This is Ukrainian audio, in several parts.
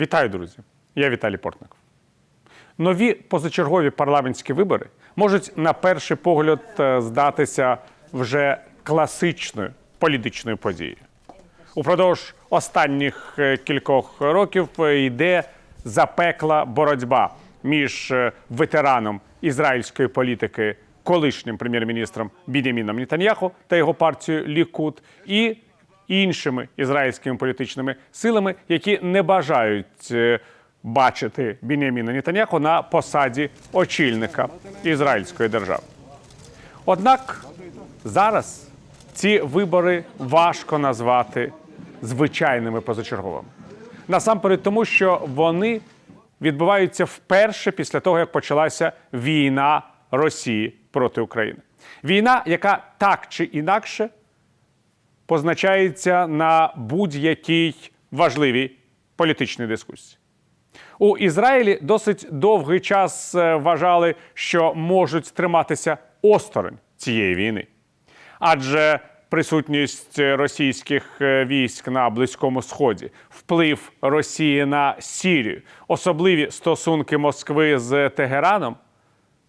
Вітаю, друзі! Я Віталій Портников. Нові позачергові парламентські вибори можуть на перший погляд е, здатися вже класичною політичною подією. Упродовж останніх е, кількох років е, йде запекла боротьба між ветераном ізраїльської політики, колишнім прем'єр-міністром Біняміном Нетаньяху та його партією Лікут і іншими ізраїльськими політичними силами, які не бажають е, бачити Біняміна Нетаньяху на посаді очільника ізраїльської держави. Однак зараз ці вибори важко назвати звичайними позачерговими. Насамперед, тому що вони відбуваються вперше після того, як почалася війна Росії проти України. Війна, яка так чи інакше позначається на будь-якій важливій політичній дискусії. У Ізраїлі досить довгий час е, вважали, що можуть триматися осторонь цієї війни. Адже присутність російських е, військ на Близькому Сході, вплив Росії на Сірію, особливі стосунки Москви з Тегераном,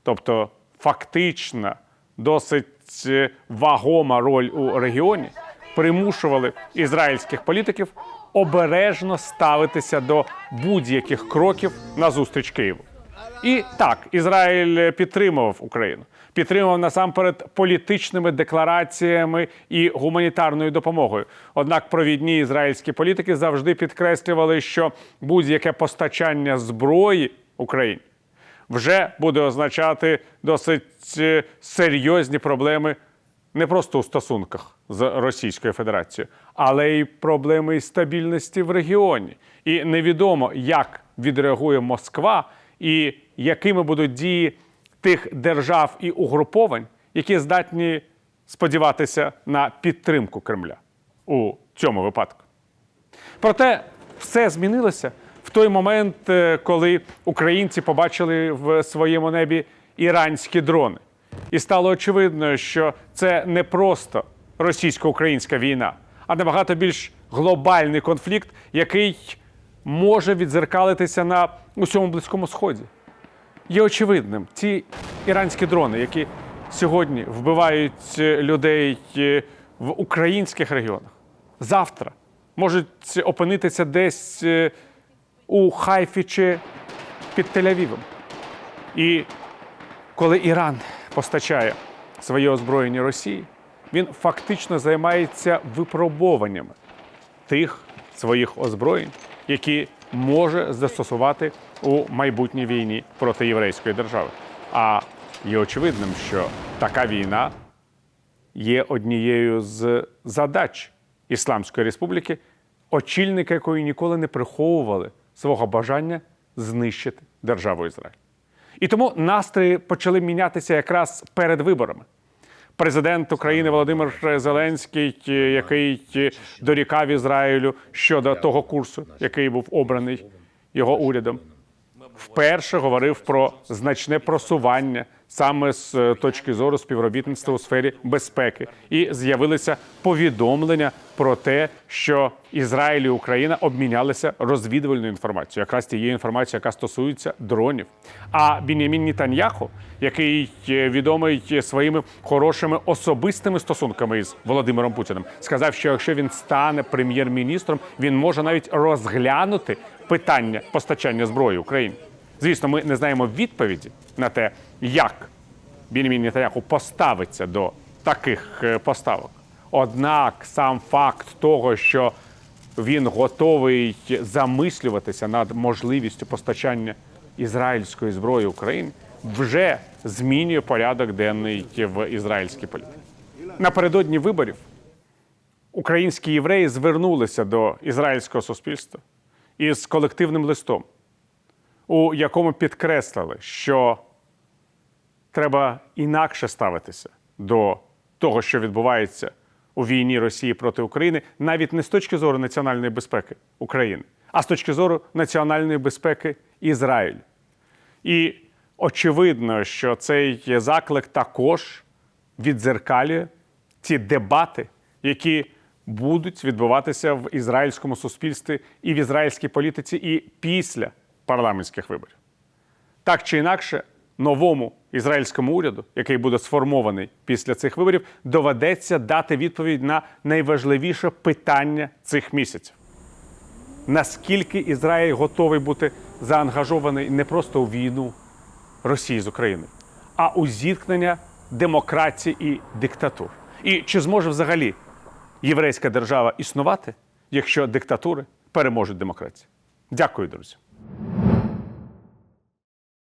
тобто фактична, досить е, вагома роль у регіоні, примушували ізраїльських політиків обережно ставитися до будь-яких кроків назустріч Києву. І так, Ізраїль підтримував Україну, підтримував насамперед політичними деклараціями і гуманітарною допомогою. Однак провідні ізраїльські політики завжди підкреслювали, що будь-яке постачання зброї Україні вже буде означати досить е, серйозні проблеми не просто у стосунках з Російською Федерацією, але й проблеми стабільності в регіоні. І невідомо, як відреагує Москва і якими будуть дії тих держав і угруповань, які здатні сподіватися на підтримку Кремля у цьому випадку. Проте все змінилося в той момент, е, коли українці побачили в своєму небі іранські дрони. І стало очевидно, що це не просто російсько-українська війна, а набагато більш глобальний конфлікт, який може відзеркалитися на усьому близькому сході. Є очевидним, ці іранські дрони, які сьогодні вбивають е, людей е, в українських регіонах, завтра можуть опинитися десь е, у Хайфі чи під Тель-Авівом. І коли Іран постачає своє озброєння Росії, він фактично займається випробованнями тих своїх озброєнь, які може застосувати у майбутній війні проти єврейської держави. А є очевидним, що така війна є однією з задач Ісламської республіки, очільника якої ніколи не приховували свого бажання знищити державу Ізраїль. І тому настрої почали мінятися якраз перед виборами. Президент України Володимир Зеленський, е, який е, дорікав Ізраїлю щодо того курсу, який був обраний його урядом, вперше говорив про значне просування саме з е, точки зору співробітництва у сфері безпеки, і з'явилися повідомлення про те, що Ізраїль і Україна обмінялися розвідувальною інформацією, якраз тією інформацією, яка стосується дронів. А Бінямін Нітаньяху, який відомий своїми хорошими особистими стосунками із Володимиром Путіним, сказав, що якщо він стане прем'єр-міністром, він може навіть розглянути питання постачання зброї Україні. Звісно, ми не знаємо відповіді на те, як Бінімін Нетаньяху поставиться до таких е, поставок. Однак сам факт того, що він готовий замислюватися над можливістю постачання ізраїльської зброї Україні, вже змінює порядок денний в ізраїльській політиці. Напередодні виборів українські євреї звернулися до ізраїльського суспільства із колективним листом, у якому підкреслили, що треба інакше ставитися до того, що відбувається у війні Росії проти України, навіть не з точки зору національної безпеки України, а з точки зору національної безпеки Ізраїлю. І очевидно, що цей заклик також віддзеркалює ці дебати, які будуть відбуватися в ізраїльському суспільстві і в ізраїльській політиці і після парламентських виборів. Так чи інакше, новому ізраїльському уряду, який буде сформований після цих виборів, доведеться дати відповідь на найважливіше питання цих місяців. Наскільки Ізраїль готовий бути заангажований не просто у війну Росії з Україною, а у зіткнення демократії і диктатур? І чи зможе взагалі єврейська держава існувати, якщо диктатури переможуть демократію? Дякую, друзі.